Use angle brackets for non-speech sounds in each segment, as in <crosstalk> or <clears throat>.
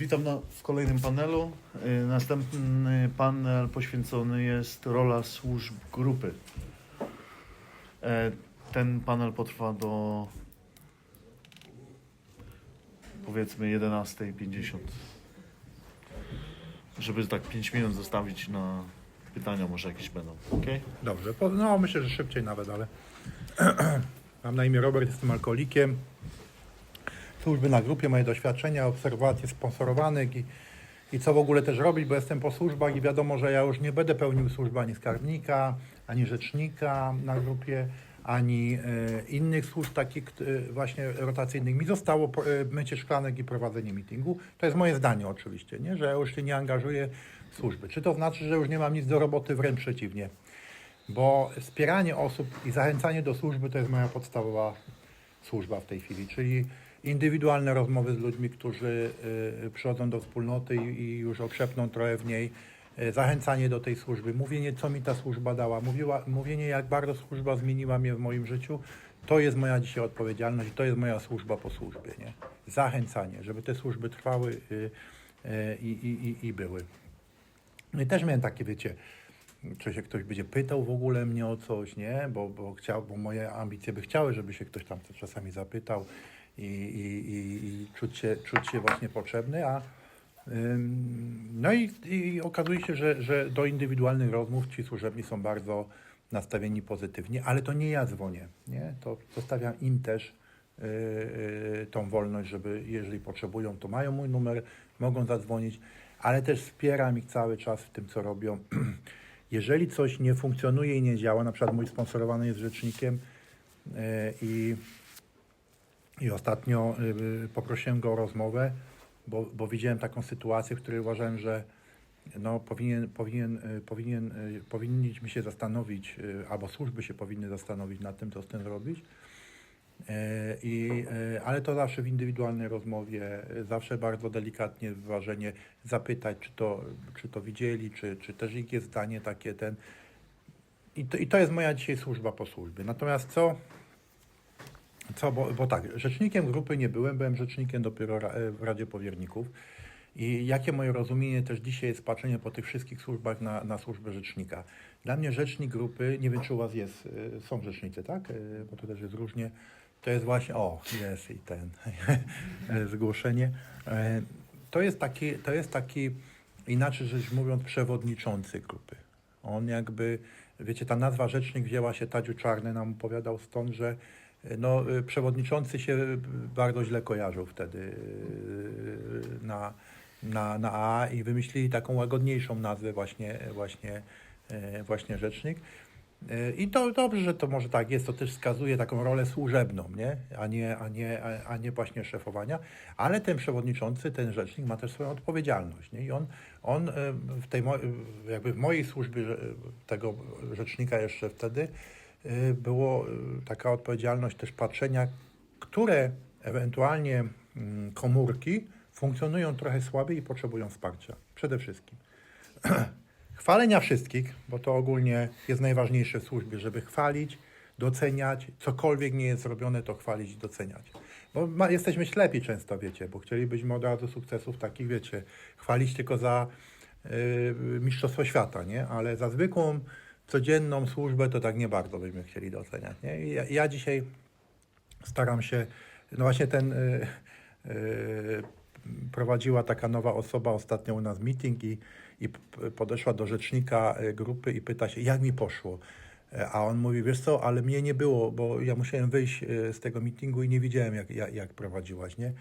Witam na, w kolejnym panelu. Y, Następny panel poświęcony jest rola służb grupy. E, Ten panel potrwa do powiedzmy 11.50. Żeby tak 5 minut zostawić na pytania, może jakieś będą. ok? Dobrze, no myślę, że szybciej nawet, ale <clears throat> mam na imię Robert, jestem alkoholikiem. Służby na grupie, moje doświadczenia, obserwacje sponsorowanych i, i co w ogóle też robić, bo jestem po służbach i wiadomo, że ja już nie będę pełnił służby ani skarbnika, ani rzecznika na grupie, ani e, innych służb takich e, właśnie rotacyjnych. Mi zostało e, mycie szklanek i prowadzenie meetingu. To jest moje zdanie oczywiście, nie? że ja już się nie angażuję w służby. Czy to znaczy, że już nie mam nic do roboty? Wręcz przeciwnie. Bo wspieranie osób i zachęcanie do służby to jest moja podstawowa służba w tej chwili, czyli indywidualne rozmowy z ludźmi, którzy y, przychodzą do wspólnoty i, już okrzepną trochę w niej, y, zachęcanie do tej służby, mówienie, co mi ta służba dała, mówiła, mówienie, jak bardzo służba zmieniła mnie w moim życiu, to jest moja dzisiaj odpowiedzialność, to jest moja służba po służbie, nie? Zachęcanie, żeby te służby trwały y, y, i, i, i, i były. No i też miałem takie, wiecie, czy się ktoś będzie pytał w ogóle mnie o coś, nie? Bo, bo, chciał, bo moje ambicje by chciały, żeby się ktoś tam czasami zapytał i, i, i, i czuć, się, czuć się właśnie potrzebny, a no i, i okazuje się, że, że do indywidualnych rozmów ci służebni są bardzo nastawieni pozytywnie, ale to nie ja dzwonię, nie? To zostawiam im też yy, yy, tą wolność, żeby jeżeli potrzebują, to mają mój numer, mogą zadzwonić, ale też wspieram ich cały czas w tym, co robią. <clears throat> Jeżeli coś nie funkcjonuje i nie działa, na przykład mój sponsorowany jest rzecznikiem yy, i, i ostatnio yy, poprosiłem go o rozmowę, bo, bo widziałem taką sytuację, w której uważałem, że no, powinien, powinien, y, powinien, y, powinniśmy się zastanowić, y, albo służby się powinny zastanowić nad tym, co z tym zrobić. E, I, e, ale to zawsze w indywidualnej rozmowie, e, zawsze bardzo delikatnie, wyważenie zapytać, czy to, czy to widzieli, czy, czy też ich jest zdanie takie ten. I to, I to jest moja dzisiaj służba po służbie. Natomiast co, co bo, bo tak, rzecznikiem grupy nie byłem, byłem rzecznikiem dopiero e, w Radzie Powierników. I jakie moje rozumienie też dzisiaj jest patrzenie po tych wszystkich służbach na, na służbę rzecznika. Dla mnie rzecznik grupy, nie wiem czy u Was jest, y, są rzecznicy, tak? Y, Bo to też jest różnie. To jest właśnie, o, jest i ten <laughs> zgłoszenie. E, To jest taki, to jest taki, inaczej rzecz mówiąc, przewodniczący grupy. On jakby, wiecie, ta nazwa rzecznik wzięła się, Tadziu Czarny nam opowiadał stąd, że no, y, przewodniczący się bardzo źle kojarzył wtedy y, na, na, na A i wymyślili taką łagodniejszą nazwę właśnie, właśnie, właśnie rzecznik. I to dobrze, że to może tak jest, to też wskazuje taką rolę służebną, nie? A, nie, a, nie, a, nie właśnie szefowania, ale ten przewodniczący, ten rzecznik ma też swoją odpowiedzialność, nie? I on, on w tej, jakby w mojej służbie tego rzecznika jeszcze wtedy było e, taka odpowiedzialność też patrzenia, które ewentualnie mm, komórki funkcjonują trochę słabiej i potrzebują wsparcia. Przede wszystkim. <clears throat> Chwalenia wszystkich, bo to ogólnie jest najważniejsze w służbie, żeby chwalić, doceniać, cokolwiek nie jest zrobione, to chwalić i doceniać. Bo ma, jesteśmy ślepi często, wiecie, bo chcielibyśmy od razu sukcesów takich, wiecie, chwalić tylko za yy, Mistrzostwo Świata, nie? Ale za zwykłą, codzienną służbę to tak nie bardzo byśmy chcieli doceniać, nie? Ja, ja dzisiaj staram się, no właśnie ten y, y, prowadziła taka nowa osoba ostatnio u nas meeting i, i podeszła do rzecznika y, grupy i pyta się, jak mi poszło. E, A on mówi, wiesz co, ale mnie nie było, bo ja musiałem wyjść y, z tego meetingu i nie widziałem, jak, jak, jak prowadziłaś, nie?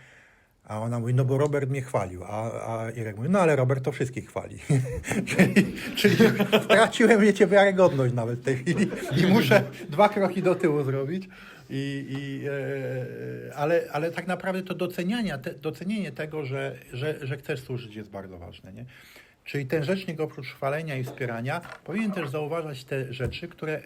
A ona mówi, no bo Robert mnie chwalił. A, a Irek mówi, no ale Robert to wszystkich chwali. <laughs> czyli, czyli straciłem, wiecie, wiarygodność nawet w tej chwili i muszę dwa kroki do tyłu zrobić. I, i, e, ale, ale tak naprawdę to doceniania, te, docenienie tego, że, że, że chcesz służyć jest bardzo ważne. Nie? Czyli ten rzecznik oprócz chwalenia i wspierania powinien też zauważać te rzeczy, które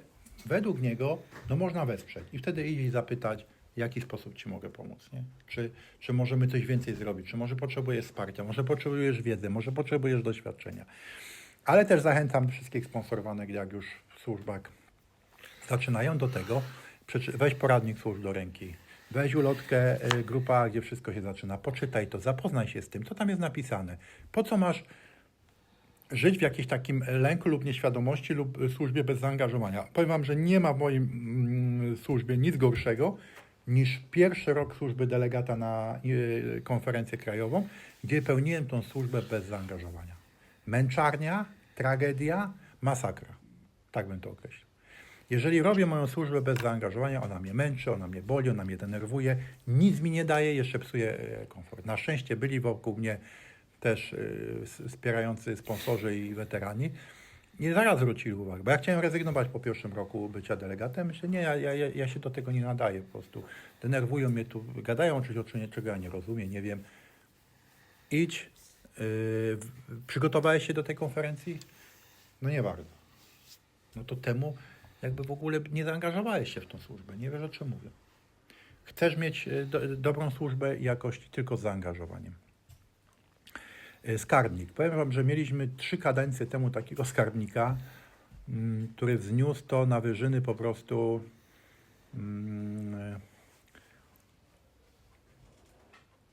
według niego no, można wesprzeć. I wtedy iść i zapytać, w jaki sposób Ci mogę pomóc. Nie? Czy, czy możemy coś więcej zrobić? Czy może potrzebujesz wsparcia? Może potrzebujesz wiedzy? Może potrzebujesz doświadczenia? Ale też zachęcam wszystkich sponsorowanych, jak już w służbach zaczynają do tego, weź poradnik służb do ręki, Weź ulotkę, y, grupa, gdzie wszystko się zaczyna. Poczytaj to, zapoznaj się z tym, co tam jest napisane. Po co masz żyć w jakimś takim lęku lub nieświadomości lub y, służbie bez zaangażowania. Powiem Wam, że nie ma w moim mm, służbie nic gorszego niż pierwszy rok służby delegata na y, konferencję krajową, gdzie pełniłem tą służbę bez zaangażowania. Męczarnia, tragedia, masakra. Tak bym to określił. Jeżeli robię moją służbę bez zaangażowania, ona mnie męczy, ona mnie boli, ona mnie denerwuje, nic mi nie daje, jeszcze psuje e, komfort. Na szczęście byli wokół mnie też s- wspierający sponsorzy i weterani. Nie zaraz zwrócili uwagę, bo ja chciałem rezygnować po pierwszym roku bycia delegatem. Myślę, nie, ja, ja, ja- się do tego nie nadaję po prostu. Denerwują mnie tu, gadają czymś o czym, czego ja nie rozumiem, nie wiem. Idź, yy, przygotowałeś się do tej konferencji? No nie bardzo. No to temu jakby w ogóle nie zaangażowałeś się w tą służbę, nie wiesz o czym mówię. Chcesz mieć y, do, dobrą służbę i jakość tylko z zaangażowaniem. Y, Skarbnik. Powiem Wam, że mieliśmy trzy kadencje temu takiego skarbnika, mm, który wzniósł to na wyżyny po prostu mm,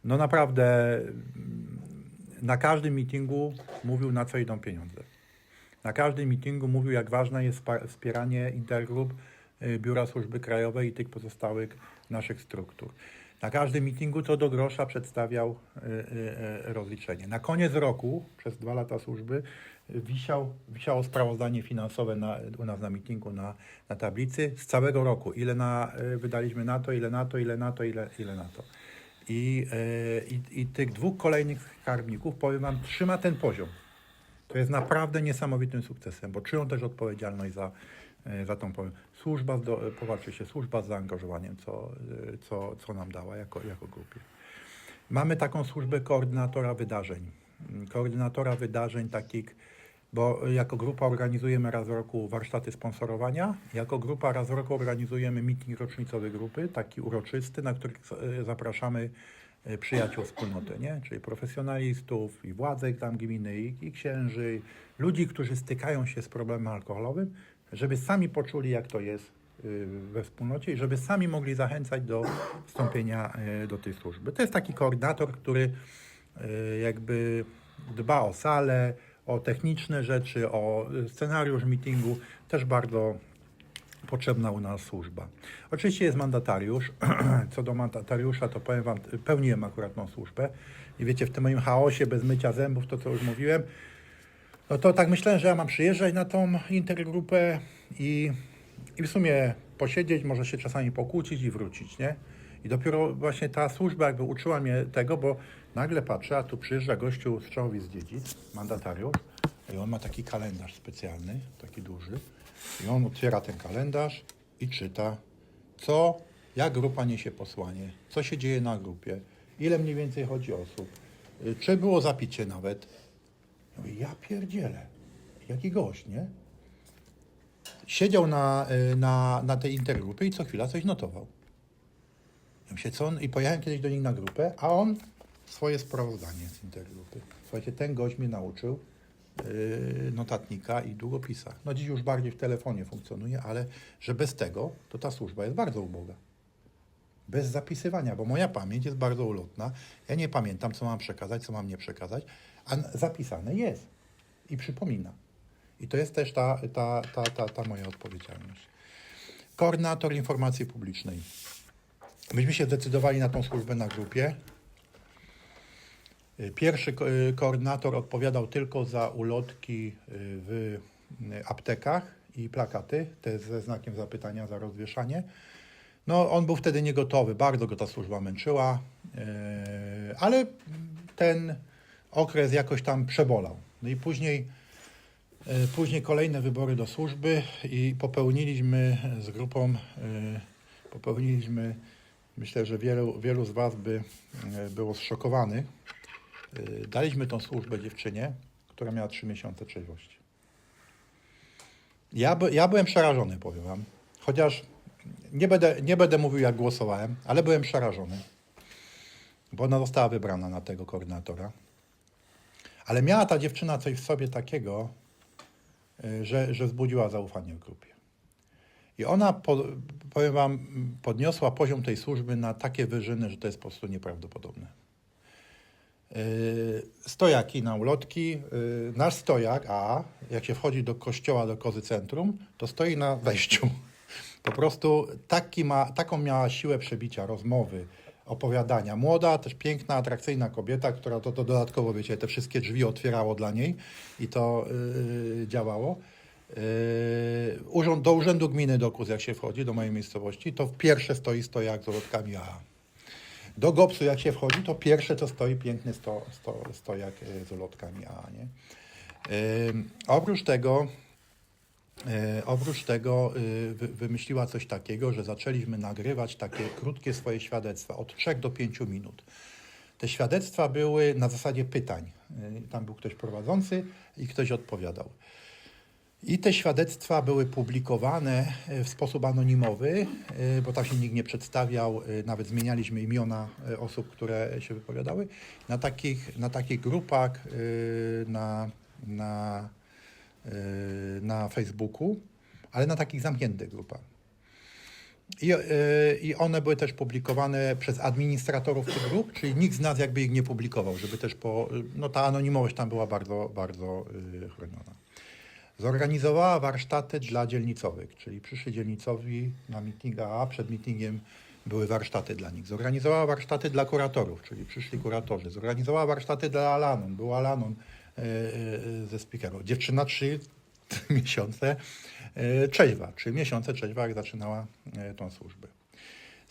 no naprawdę mm, na każdym meetingu mówił na co idą pieniądze. Na każdym meetingu mówił, jak ważne jest wspieranie intergrup, y, Biura Służby Krajowej i tych pozostałych naszych struktur. Na każdym meetingu to do grosza przedstawiał y, y, y, rozliczenie. Na koniec roku, przez dwa lata służby, wisiał, wisiało sprawozdanie finansowe na, u nas na meetingu na, na tablicy z całego roku. Ile na, wydaliśmy na to, ile na to, ile na to, ile, ile na to. I, i, I tych dwóch kolejnych skarbników, powiem Wam, trzyma ten poziom. To jest naprawdę niesamowitym sukcesem, bo czują też odpowiedzialność za, e, za tą powiem. Służba, popatrzcie się, służba z zaangażowaniem, co, e, co, co nam dała jako, jako grupie. Mamy taką służbę koordynatora wydarzeń. Mm, Koordynatora wydarzeń takich, bo jako grupa organizujemy raz w roku warsztaty sponsorowania. Jako grupa raz w roku organizujemy meeting rocznicowy grupy, taki uroczysty, na który e, zapraszamy e, przyjaciół wspólnoty, nie? czyli profesjonalistów i władze tam gminy i, i księży, ludzi, którzy stykają się z problemem alkoholowym, żeby sami poczuli, jak to jest y, we wspólnocie i żeby sami mogli zachęcać do wstąpienia y, do tej służby. To jest taki koordynator, który y, jakby dba o salę, o techniczne rzeczy, o scenariusz meetingu, też bardzo potrzebna u nas służba. Oczywiście jest mandatariusz. <clears throat> Co do mandatariusza, to powiem Wam, pełniłem akurat tą służbę. I wiecie, w tym moim chaosie, bez mycia zębów, to co już mówiłem, no to tak myślałem, że ja mam przyjeżdżać na tą intergrupę i, i w sumie posiedzieć, może się czasami pokłócić i wrócić, nie? I dopiero właśnie ta służba jakby uczyła mnie tego, bo nagle patrzę, a tu przyjeżdża gościu z Czołowic Dziedzic, mandatariusz, i on ma taki kalendarz specjalny, taki duży, i on otwiera ten kalendarz i czyta, co, jak grupa niesie posłanie, co się dzieje na grupie, ile mniej więcej chodzi osób, y, czy było zapicie nawet. Ja mówię, ja pierdzielę, jaki gość, nie? Siedział na, y, na, na tej intergrupie i co chwila coś notował. Ja myślę, co on, i pojechałem kiedyś do nich na grupę, a on swoje sprawozdanie z intergrupy. Słuchajcie, ten gość mnie nauczył yy, notatnika i długopisa. No dziś już bardziej w telefonie funkcjonuje, ale że bez tego, to ta służba jest bardzo uboga. Bez zapisywania, bo moja pamięć jest bardzo ulotna. Ja nie pamiętam, co mam przekazać, co mam nie przekazać, a zapisane jest i przypomina. I to jest też ta, ta, ta, ta, ta moja odpowiedzialność. Koordynator informacji publicznej. Myśmy się zdecydowali na tą służbę na grupie. Y, Pierwszy y, koordynator odpowiadał tylko za ulotki y, w aptekach i plakaty, te ze znakiem zapytania za rozwieszanie. No, on był wtedy niegotowy, bardzo go ta służba męczyła, ale ten okres jakoś tam przebolał. No i później, yy, później kolejne wybory do służby i popełniliśmy z grupą, yy, popełniliśmy, myślę, że wielu, wielu z Was by yy, było zszokowanych. Daliśmy tą służbę dziewczynie, która miała 3 miesiące trzeźwości. Ja, ja byłem przerażony, powiem Wam. Chociaż nie będę, nie będę mówił, jak głosowałem, ale byłem przerażony, bo ona została wybrana na tego koordynatora. Ale miała ta dziewczyna coś w sobie takiego, y, że, że wzbudziła zaufanie w grupie. I ona, po, powiem Wam, podniosła poziom tej służby na takie wyżyny, że to jest po prostu nieprawdopodobne. Yy, Stojaki na ulotki. Yy, Nasz stojak, a jak się wchodzi do kościoła, do Kozy Centrum, to stoi na wejściu. Po prostu taki ma, taką miała siłę przebicia, rozmowy, opowiadania. Młoda, też piękna, atrakcyjna kobieta, która to, to dodatkowo, wiecie, te wszystkie drzwi otwierało dla niej i to yy, działało. Yy, urząd, do Urzędu Gminy Dokus, jak się wchodzi, do mojej miejscowości, to pierwsze stoi stojak z ulotkami AA. Do GOPS-u jak się wchodzi, to pierwsze to stoi piękny sto, sto, stojak y, z ulotkami AA. Nie? Ym, oprócz tego, oprócz tego y, wy, wymyśliła coś takiego, że zaczęliśmy nagrywać takie krótkie swoje świadectwa od 3 do 5 minut. Te świadectwa były na zasadzie pytań. Y, Tam był ktoś prowadzący i ktoś odpowiadał. I te świadectwa były publikowane e, w sposób anonimowy, e, bo tam się nikt nie przedstawiał, e, nawet zmienialiśmy imiona e, osób, które się wypowiadały, na takich, na takich grupach e, na, na, e, na Facebooku, ale na takich zamkniętych grupach. I, e, I one były też publikowane przez administratorów tych grup, czyli nikt z nas jakby ich nie publikował, żeby też po, no ta anonimowość tam była bardzo, bardzo e, chroniona. Zorganizowała warsztaty dla dzielnicowych, czyli przyszli dzielnicowi na meeting AA, przed meetingiem były warsztaty dla nich. Zorganizowała warsztaty dla kuratorów, czyli przyszli kuratorzy. Zorganizowała warsztaty dla Alanon, był Alanon ze speakerów. Dziewczyna trzy <laughs> miesiące e, trzeźwa, trzy miesiące trzeźwa, jak zaczynała e, tą służbę.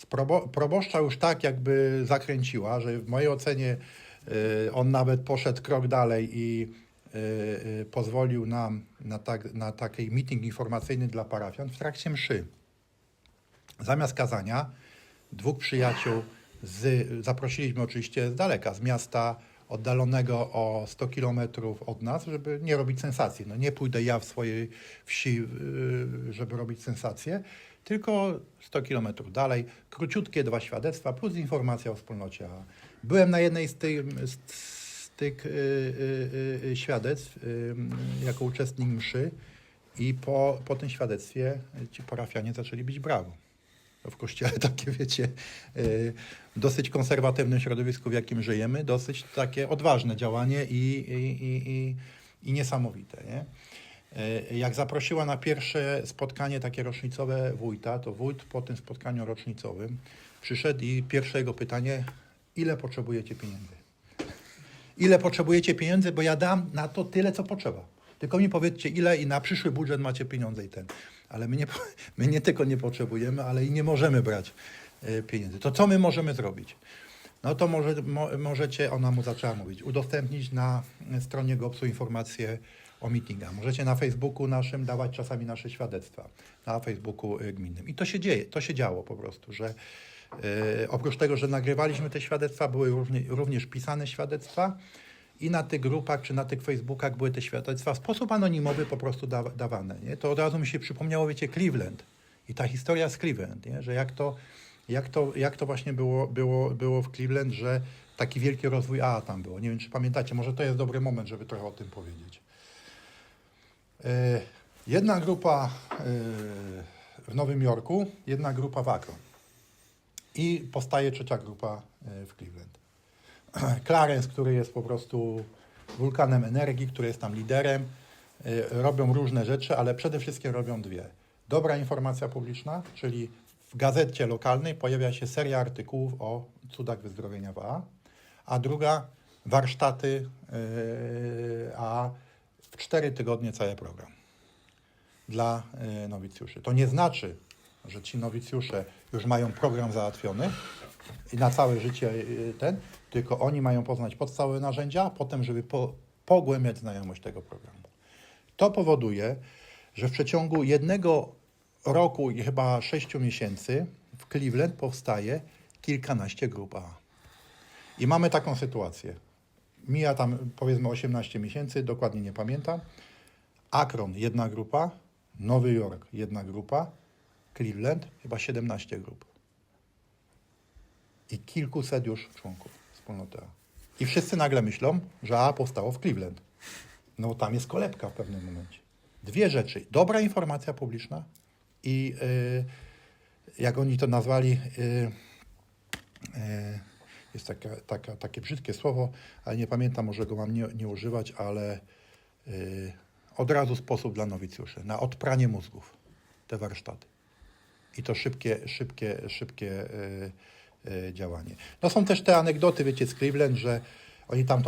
Probo, proboszcza już tak jakby zakręciła, że w mojej ocenie e, on nawet poszedł krok dalej i e, e, pozwolił nam na, tak, na taki meeting informacyjny dla parafian w trakcie mszy. Zamiast kazania dwóch przyjaciół z, zaprosiliśmy oczywiście z daleka, z miasta oddalonego o 100 kilometrów od nas, żeby nie robić sensacji. No nie pójdę ja w swojej wsi, yy, żeby robić sensację, tylko 100 kilometrów dalej, króciutkie dwa świadectwa plus informacja o wspólnocie. Byłem na jednej z tych, z, tych yy, yy, świadectw jako uczestnik mszy i po, po tym świadectwie ci parafianie zaczęli bić brawo w kościele takie, wiecie, y, dosyć konserwatywnym środowisku, w jakim żyjemy, dosyć takie odważne działanie i, i, i, i, i niesamowite. Nie? Y, Jak zaprosiła na pierwsze spotkanie takie rocznicowe wójta, to wójt po tym spotkaniu rocznicowym przyszedł i pierwsze jego pytanie, ile potrzebujecie pieniędzy? Ile potrzebujecie pieniędzy, bo ja dam na to tyle, co potrzeba. Tylko mi powiedzcie, ile i na przyszły budżet macie pieniądze i ten. Ale my nie, <laughs> my nie tylko nie potrzebujemy, ale i nie możemy brać e, pieniędzy. To co my możemy zrobić? No to może, mo, możecie, ona mu zaczęła mówić, udostępnić na stronie GOPS-u informacje o meetingach. Możecie na Facebooku naszym dawać czasami nasze świadectwa, na Facebooku y, gminnym. I to się dzieje, to się działo po prostu, że y, oprócz tego, że nagrywaliśmy te świadectwa, były równie, również pisane świadectwa i na tych grupach czy na tych Facebookach były te świadectwa w sposób anonimowy po prostu da, dawane. Nie? To od razu mi się przypomniało, wiecie, Cleveland i ta historia z Cleveland, nie? że jak to, jak to, jak to właśnie było, było, było w Cleveland, że taki wielki rozwój AA tam było. Nie wiem, czy pamiętacie, może to jest dobry moment, żeby trochę o tym powiedzieć. E, Jedna grupa e, w Nowym Jorku, jedna grupa w Akron. I powstaje trzecia grupa e, w Cleveland. <clears throat> Clarence, który jest po prostu wulkanem energii, który jest tam liderem, robią różne rzeczy, ale przede wszystkim robią dwie. Dobra informacja publiczna, czyli w gazecie lokalnej pojawia się seria artykułów o cudach wyzdrowienia w AA, a druga warsztaty yy, a w cztery tygodnie cały program dla y, nowicjuszy. To nie znaczy, że ci nowicjusze już mają program załatwiony i na całe życie y, ten, tylko oni mają poznać podstawowe narzędzia, a potem, żeby po, pogłębiać znajomość tego programu. To powoduje, że w przeciągu jednego roku i chyba sześciu miesięcy w Cleveland powstaje kilkanaście grup AA. I mamy taką sytuację. Mija tam powiedzmy 18 miesięcy, dokładnie nie pamiętam. Akron jedna grupa, Nowy Jork jedna grupa, Cleveland chyba 17 grup. I kilkuset już członków wspólnoty A. I wszyscy nagle myślą, że A powstało w Cleveland. No tam jest kolebka w pewnym momencie. Dwie rzeczy. Dobra informacja publiczna i y, jak oni to nazwali, y, y, jest taka, taka, takie brzydkie słowo, ale nie pamiętam, może go mam nie, nie używać, ale od razu sposób dla nowicjuszy, na odpranie mózgów, te warsztaty. I to szybkie, szybkie, szybkie działanie. No są też te anegdoty, wiecie, z Cleveland, że oni tam,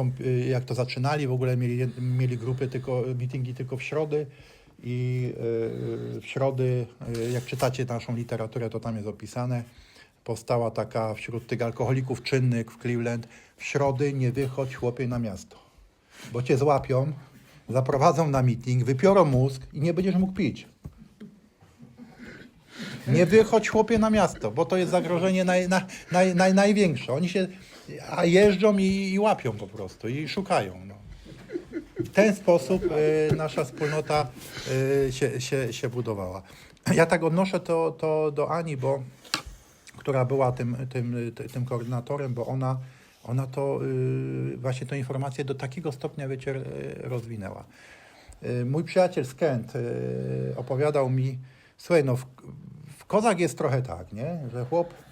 jak to zaczynali, w ogóle mieli, mieli grupy tylko, meetingi tylko w środy i y, w środy, y, jak czytacie naszą literaturę, to tam jest opisane, powstała taka wśród tych alkoholików czynnych w Cleveland, w środy nie wychodź chłopie na miasto, bo cię złapią, zaprowadzą na meeting, wypiorą mózg i nie będziesz mógł pić. Nie wychodź chłopie na miasto, bo to jest zagrożenie naj, naj, naj, naj, największe. Oni się a jeżdżą i, i łapią po prostu i szukają. No. W ten sposób e, nasza wspólnota e, się, się, się budowała. Ja tak odnoszę to, to do Ani, bo, która była tym, tym, ty- tym koordynatorem, bo ona, ona to y, właśnie tę informację do takiego stopnia wiecie, rozwinęła. Y, Mój przyjaciel z Kent y, opowiadał mi, słuchaj, no w, w Kozach jest trochę tak, nie? że chłop y,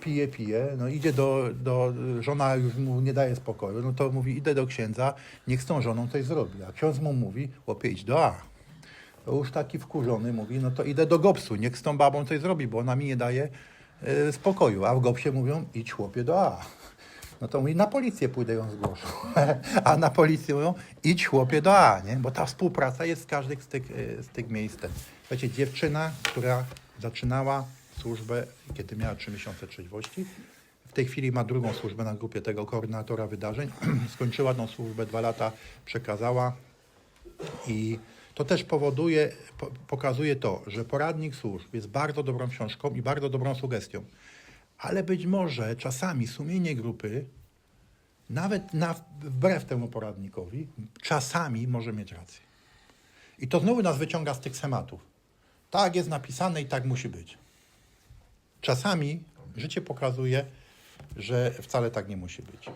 pije, pije, no idzie do, do, żona już mu nie daje spokoju, no to mówi, idę do księdza, niech z tą żoną coś zrobi. A ksiądz mu mówi, chłopie, idź do A. To już taki wkurzony mówi, no to idę do Gopsu, niech z tą babą coś zrobi, bo ona mi nie daje y, spokoju. A w Gopsie mówią, idź chłopie do A. No to mówi, na policję pójdę ją zgłoszę. <laughs> A na policję mówią, idź chłopie do A, nie? Bo ta współpraca jest z każdych z tych, y, z tych miejsc. Wiecie, dziewczyna, która zaczynała służbę, kiedy miała 3 miesiące trzeźwości, w tej chwili ma drugą służbę na grupie tego koordynatora wydarzeń. <clears throat> Skończyła tą służbę, dwa lata przekazała i to też powoduje, po, pokazuje to, że poradnik służb jest bardzo dobrą książką i bardzo dobrą sugestią. Ale być może czasami sumienie grupy, nawet na, wbrew temu poradnikowi, czasami może mieć rację. I to znowu nas wyciąga z tych schematów. Tak jest napisane i tak musi być. Czasami życie pokazuje, że wcale tak nie musi być.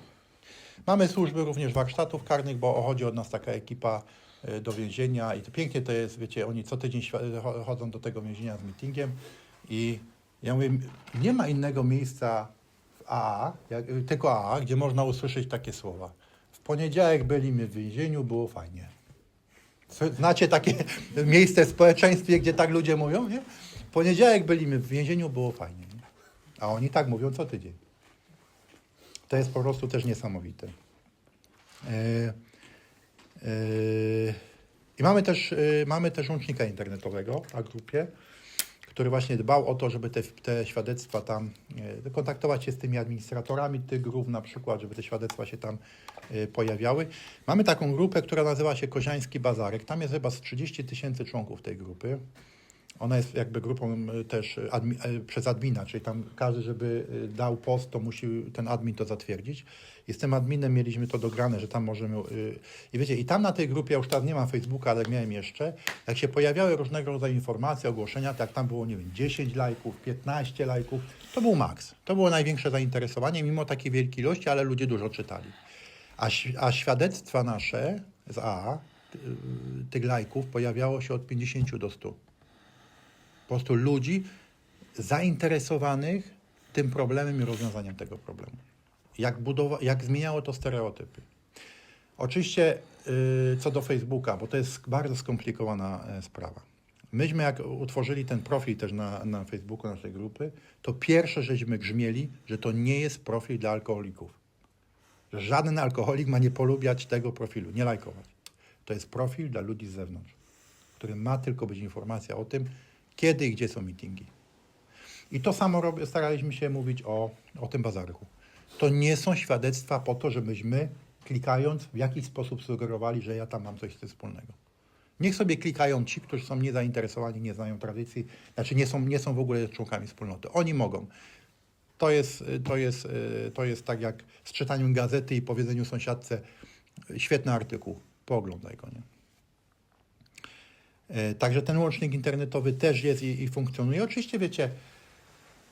Mamy służby również warsztatów karnych, bo chodzi od nas taka ekipa e, do więzienia i to pięknie to jest, wiecie, oni co tydzień chodzą do tego więzienia z meetingiem i ja mówię, nie ma innego miejsca w AA, jak, tylko AA, gdzie można usłyszeć takie słowa. W poniedziałek byliśmy w więzieniu, było fajnie. Znacie takie <laughs> miejsce w społeczeństwie, gdzie tak ludzie mówią, nie? Poniedziałek byliśmy w więzieniu, było fajnie. Nie? A oni tak mówią co tydzień. To jest po prostu też niesamowite. E, e, I mamy też, e, mamy też łącznika internetowego na grupie, który właśnie dbał o to, żeby te, te świadectwa tam, kontaktować się z tymi administratorami tych grup na przykład, żeby te świadectwa się tam pojawiały. Mamy taką grupę, która nazywa się Koziański Bazarek. Tam jest chyba z 30 tysięcy członków tej grupy. Ona jest jakby grupą e, też admi, e, przez admina, czyli tam każdy, żeby dał post, to musi ten admin to zatwierdzić. Jestem adminem, mieliśmy to dograne, że tam możemy... I wiecie, i tam na tej grupie, ja już teraz nie mam Facebooka, ale miałem jeszcze, jak się pojawiały różnego rodzaju informacje, ogłoszenia, to jak tam było, nie wiem, 10 lajków, 15 lajków, to był maks. To było największe zainteresowanie, mimo takiej wielkiej ilości, ale ludzie dużo czytali. A, a świadectwa nasze z ty- tych lajków, pojawiało się od 50 do 100 po prostu ludzi zainteresowanych tym problemem i rozwiązaniem tego problemu. Jak, budowa- jak zmieniało to stereotypy. Oczywiście yy, co do Facebooka, bo to jest bardzo skomplikowana e, sprawa. Myśmy jak utworzyli ten profil też na, na Facebooku naszej grupy, to pierwsze żeśmy grzmieli, że to nie jest profil dla alkoholików. Że żaden alkoholik ma nie polubiać tego profilu, nie lajkować. To jest profil dla ludzi z zewnątrz, którym ma tylko być informacja o tym, kiedy i gdzie są meetingi. I to samo staraliśmy się mówić o, o tym bazarku. To nie są świadectwa po to, żebyśmy klikając w jakiś sposób sugerowali, że ja tam mam coś z tym wspólnego. Niech sobie klikają ci, którzy są niezainteresowani, nie znają tradycji, znaczy nie są, nie są w ogóle członkami wspólnoty. Oni mogą. To jest, to, jest, to jest tak jak z czytaniem gazety i powiedzeniu sąsiadce, świetny artykuł, pooglądaj go, nie? E, Także ten łącznik internetowy też jest i, i funkcjonuje. Oczywiście wiecie,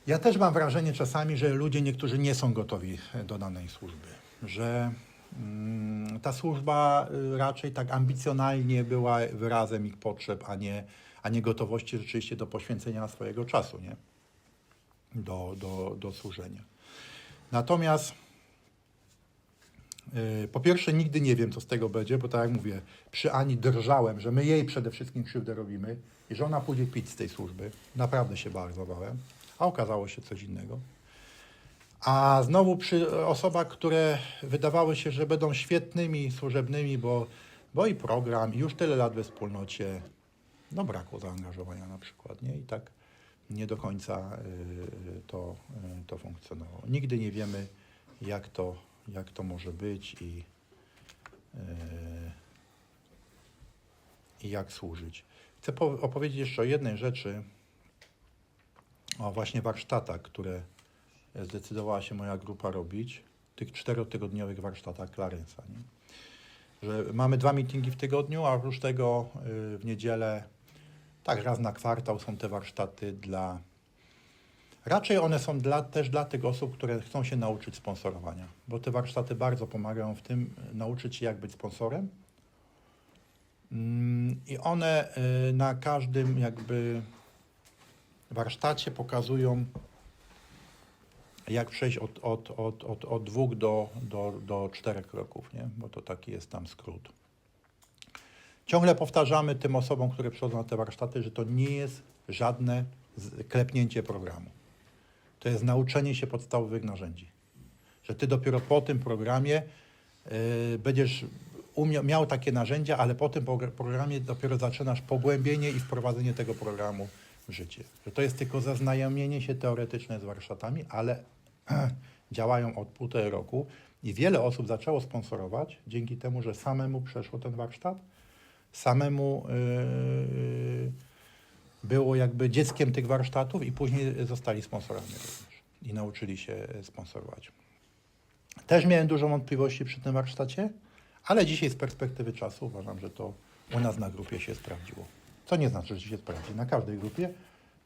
ja też mam wrażenie czasami, że ludzie niektórzy nie są gotowi e, do danej służby, że mm, ta służba y, raczej tak ambicjonalnie była wyrazem ich potrzeb, a nie, a nie gotowości rzeczywiście do poświęcenia swojego czasu, nie? Do, do, do służenia. Natomiast Po pierwsze, nigdy nie wiem, co z tego będzie, bo tak jak mówię, przy Ani drżałem, że my jej przede wszystkim krzywdę robimy i że ona pójdzie pić z tej służby. Naprawdę się bardzo bałem, a okazało się coś innego. A znowu przy osobach, które wydawały się, że będą świetnymi służebnymi, bo, bo i program, i już tyle lat we wspólnocie, no brakło zaangażowania na przykład, nie? I tak nie do końca y, to, y, to funkcjonowało. Nigdy nie wiemy, jak to, jak to może być i, y, i jak służyć. Chcę po- opowiedzieć jeszcze o jednej rzeczy, o właśnie warsztatach, które zdecydowała się moja grupa robić, tych czterotygodniowych warsztatach Clarensa. Nie? Że mamy dwa meetingi w tygodniu, a oprócz tego y, w niedzielę, tak raz na kwartał są te warsztaty dla Raczej one są dla, też dla tych osób, które chcą się nauczyć sponsorowania, bo te warsztaty bardzo pomagają w tym y, nauczyć się, jak być sponsorem. Mm, I one y, na każdym jakby warsztacie pokazują, jak przejść od, od, od, od, od dwóch do, do, do czterech kroków, nie? bo to taki jest tam skrót. Ciągle powtarzamy tym osobom, które przychodzą na te warsztaty, że to nie jest żadne klepnięcie programu. To jest nauczenie się podstawowych narzędzi. Że ty dopiero po tym programie y, będziesz umia- miał takie narzędzia, ale po tym progr- programie dopiero zaczynasz pogłębienie i wprowadzenie tego programu w życie. Że to jest tylko zaznajomienie się teoretyczne z warsztatami, ale <clears throat> działają od półtorej roku i wiele osób zaczęło sponsorować dzięki temu, że samemu przeszło ten warsztat, samemu yy, było jakby dzieckiem tych warsztatów i później zostali sponsorami i nauczyli się sponsorować. Też miałem dużo wątpliwości przy tym warsztacie, ale dzisiaj z perspektywy czasu uważam, że to u nas na grupie się sprawdziło. Co nie znaczy, że się sprawdzi na każdej grupie.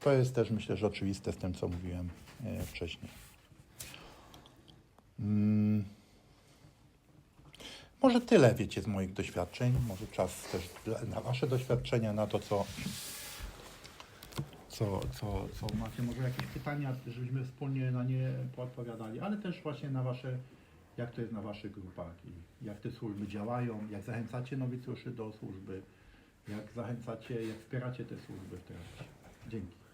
To jest też myślę, że oczywiste z tym, co mówiłem e, wcześniej. Mm. Może tyle, wiecie, z moich doświadczeń. Może czas też na Wasze doświadczenia, na to, co, co, co, co macie. Może jakieś pytania, żebyśmy wspólnie na nie poodpowiadali, ale też właśnie na Wasze, jak to jest na Waszych grupach i jak te służby działają, jak zachęcacie nowicjuszy do służby, jak zachęcacie, jak wspieracie te służby w trakcie. Dzięki.